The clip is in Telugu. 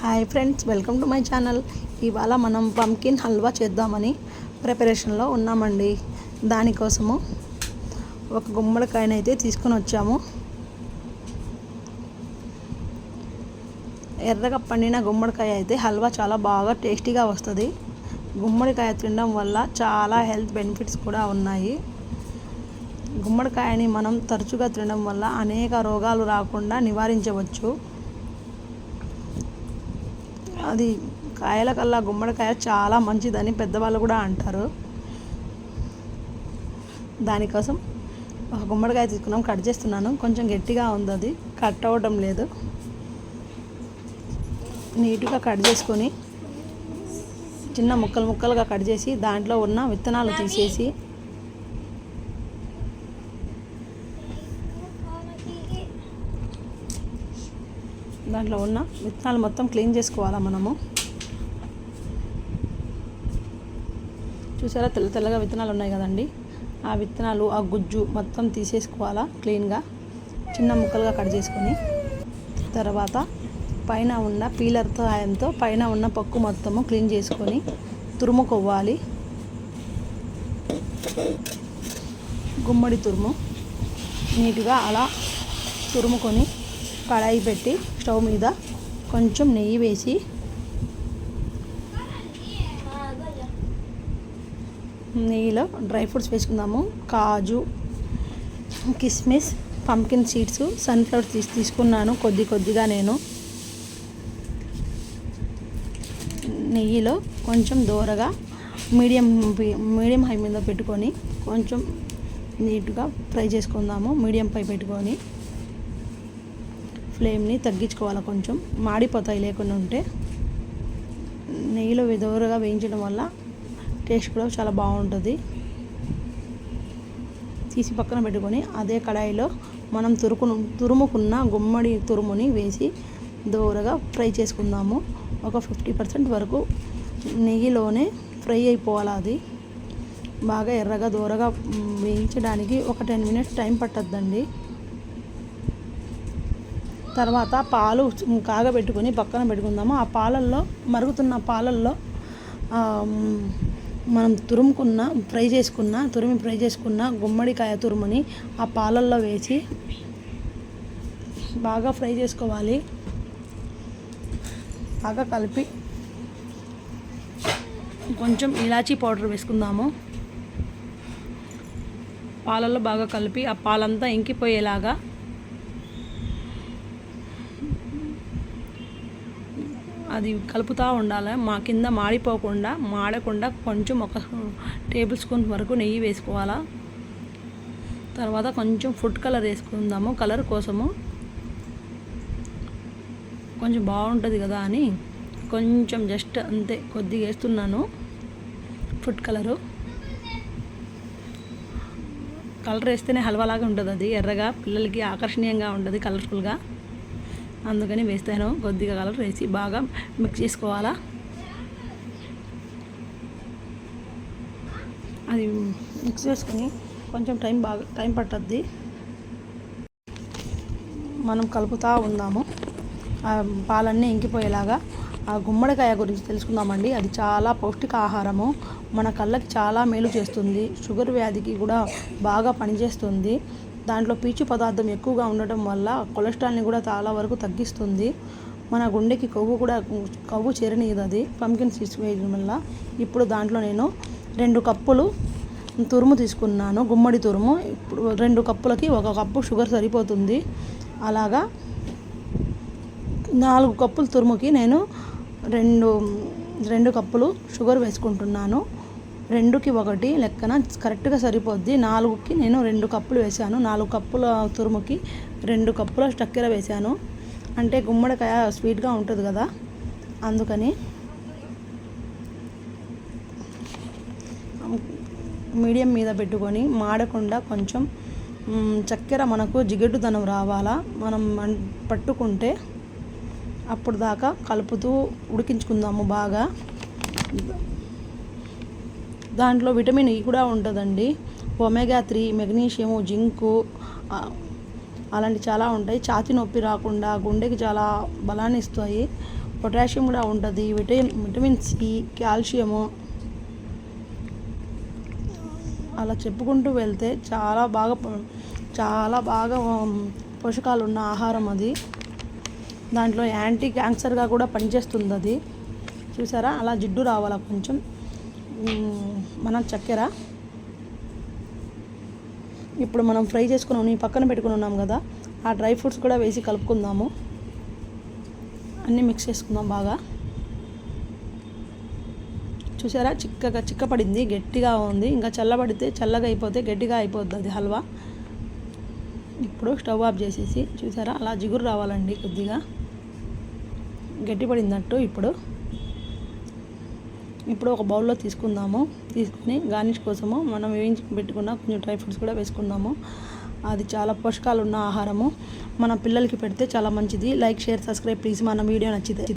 Hi friends welcome to my channel. ఇవాళ మనం పంకిన్ హల్వా చేద్దామని ప్రిపరేషన్లో ఉన్నామండి. దానికోసము ఒక గుమ్మడికాయనైతే తీసుకొని వచ్చాము. ఎర్రగా పండిన గుమ్మడికాయ అయితే హల్వా చాలా బాగా టేస్టీగా వస్తుంది. గుమ్మడికాయ తినడం వల్ల చాలా హెల్త్ బెనిఫిట్స్ కూడా ఉన్నాయి. గుమ్మడికాయని మనం తరచుగా తినడం వల్ల అనేక రోగాలు రాకుండా నివారించవచ్చు. అది కాయల కల్లా గుమ్మడికాయ చాలా మంచిదని పెద్దవాళ్ళు కూడా అంటారు. దానికోసం ఒక గుమ్మడికాయ తీసుకున్నాం కట్ చేస్తున్నాను. కొంచెం గట్టిగా ఉంది అది కట్ అవ్వడం లేదు. నీట్గా కట్ చేసుకొని చిన్న ముక్కలు ముక్కలుగా కట్ చేసి దాంట్లో ఉన్న విత్తనాలు తీసేసి దాంట్లో ఉన్న విత్తనాలు మొత్తం క్లీన్ చేసుకోవాలా మనము? చూసారా? తెల్ల తెల్లగా విత్తనాలు ఉన్నాయి కదండి. ఆ విత్తనాలు ఆ గుజ్జు మొత్తం తీసేసుకోవాలా క్లీన్గా? చిన్న ముక్కలుగా కట్ చేసుకొని. తర్వాత పైన ఉన్న పీలర్ సహాయంతో పైన ఉన్న పక్కు మొత్తము క్లీన్ చేసుకొని తురుముకోవాలి. గుమ్మడి తురుము. నీట్గా అలా తురుముకొని కడాయి పెట్టి స్టవ్ మీద కొంచెం నెయ్యి వేసి నెయ్యిలో డ్రై ఫ్రూట్స్ వేసుకుందాము. కాజు కిస్మిస్ పంకిన్ సీడ్స్ సన్ఫ్లవర్ తీసి తీసుకున్నాను కొద్ది కొద్దిగా నేను. నెయ్యిలో కొంచెం దూరగా మీడియం మీడియం హై మీద పెట్టుకొని కొంచెం నీట్గా ఫ్రై చేసుకుందాము. మీడియం పై పెట్టుకొని. ఫ్లేమ్ని తగ్గించుకోవాలి కొంచెం. మాడిపోతాయి లేకుండా ఉంటే. నెయ్యిలో విధవరగా వేయించడం వల్ల టేస్ట్ కూడా చాలా బాగుంటుంది. తీసి పక్కన పెట్టుకొని అదే కడాయిలో మనం తురుకు తురుముకున్న గుమ్మడి తురుముని వేసి దోరగా ఫ్రై చేసుకుందాము. ఒక ఫిఫ్టీ పర్సెంట్ వరకు నెయ్యిలోనే ఫ్రై అయిపోవాలి అది. బాగా ఎర్రగా దూరగా వేయించడానికి ఒక టెన్ మినిట్స్ టైం పట్టద్దండి. తర్వాత పాలు కాగబెట్టుకొని పక్కన పెట్టుకుందాము. ఆ పాలల్లో మరుగుతున్న పాలల్లో మనం తురుముకున్న ఫ్రై చేసుకున్న తురిమి ఫ్రై చేసుకున్న గుమ్మడికాయ తురుముని ఆ పాలల్లో వేసి బాగా ఫ్రై చేసుకోవాలి. బాగా కలిపి కొంచెం ఇలాచీ పౌడర్ వేసుకుందాము. పాలల్లో బాగా కలిపి ఆ పాలంతా ఇంకిపోయేలాగా అది కలుపుతూ ఉండాలి. మా కింద మాడిపోకుండా మాడకుండా కొంచెం ఒక టేబుల్ స్పూన్ వరకు నెయ్యి వేసుకోవాలా? తర్వాత కొంచెం ఫుడ్ కలర్ వేసుకుందాము కలర్ కోసము. కొంచెం బాగుంటుంది కదా అని కొంచెం జస్ట్ అంతే కొద్దిగా వేస్తున్నాను ఫుడ్ కలరు. కలర్ వేస్తేనే హల్వాలాగా ఉంటుంది అది ఎర్రగా పిల్లలకి ఆకర్షణీయంగా ఉంటుంది కలర్ఫుల్గా అందుకని వేస్తాను. కొద్దిగా కలర్ వేసి బాగా మిక్స్ చేసుకోవాలా? అది మిక్స్ చేసుకుని కొంచెం టైం బాగా టైం పట్టద్ది. మనం కలుపుతూ ఉందాము. పాలన్నీ ఇంకిపోయేలాగా ఆ గుమ్మడికాయ గురించి తెలుసుకుందామండి. అది చాలా పౌష్టిక ఆహారము. మన కళ్ళకి చాలా మేలు చేస్తుంది. షుగర్ వ్యాధికి కూడా బాగా పనిచేస్తుంది. దాంట్లో పీచు పదార్థం ఎక్కువగా ఉండటం వల్ల కొలెస్ట్రాల్ని కూడా చాలా వరకు తగ్గిస్తుంది. మన గుండెకి కొవ్వు కూడా కొవ్వు చేరనీయదు అది పంకిన్ సీడ్స్ వేయడం వల్ల. ఇప్పుడు దాంట్లో నేను రెండు కప్పులు తురుము తీసుకున్నాను గుమ్మడి తురుము. ఇప్పుడు రెండు కప్పులకి ఒక కప్పు షుగర్ సరిపోతుంది. అలాగా నాలుగు కప్పుల తురుముకి నేను రెండు రెండు కప్పులు షుగర్ వేసుకుంటున్నాను. రెండుకి ఒకటి లెక్కన కరెక్ట్గా సరిపోద్ది. నాలుగుకి నేను రెండు కప్పులు వేసాను. నాలుగు కప్పుల తురుముకి రెండు కప్పుల చక్కెర వేసాను. అంటే గుమ్మడికాయ స్వీట్గా ఉంటుంది కదా అందుకని మీడియం మీద పెట్టుకొని మాడకుండా కొంచెం చక్కెర మనకు జిగటుదనం రావాలా మనం పట్టుకుంటే అప్పుడు దాకా కలుపుతూ ఉడికించుకుందాము బాగా. దాంట్లో విటమిన్ ఈ కూడా ఉంటుందండి. ఒమేగా త్రీ మెగ్నీషియము జింకు అలాంటి చాలా ఉంటాయి. ఛాతి నొప్పి రాకుండా గుండెకి చాలా బలాన్ని ఇస్తాయి. పొటాషియం కూడా ఉంటుంది. Vitamin vitamin C calcium. అలా చెప్పుకుంటూ వెళ్తే చాలా బాగా చాలా బాగా పోషకాలు ఉన్న ఆహారం అది. దాంట్లో యాంటీ క్యాన్సర్గా కూడా పనిచేస్తుంది అది చూసారా? అలా జిడ్డు రావాలా కొంచెం. మనం చక్కెర. ఇప్పుడు మనం ఫ్రై చేసుకుని ఉన్నాయి పక్కన పెట్టుకుని ఉన్నాం కదా ఆ డ్రై ఫ్రూట్స్ కూడా వేసి కలుపుకుందాము. అన్నీ మిక్స్ చేసుకుందాం బాగా. చూసారా? చిక్కగా చిక్కపడింది గట్టిగా ఉంది. ఇంకా చల్లబడితే చల్లగా అయిపోతే గట్టిగా అయిపోద్ది అది హల్వా. ఇప్పుడు స్టవ్ ఆఫ్ చేసేసి చూసారా? అలా జిగురు రావాలండి కొద్దిగా. గట్టిపడిందట్టు ఇప్పుడు. ఇప్పుడు ఒక బౌల్లో తీసుకుందాము. తీసుకుని గార్నిష్ కోసము మనం వేయించి పెట్టుకున్న కొంచెం డ్రై ఫ్రూట్స్ కూడా వేసుకుందాము. అది చాలా పోషకాలు ఉన్న ఆహారము. మన పిల్లలకి పెడితే చాలా మంచిది. Like share subscribe please. మన వీడియో నచ్చితే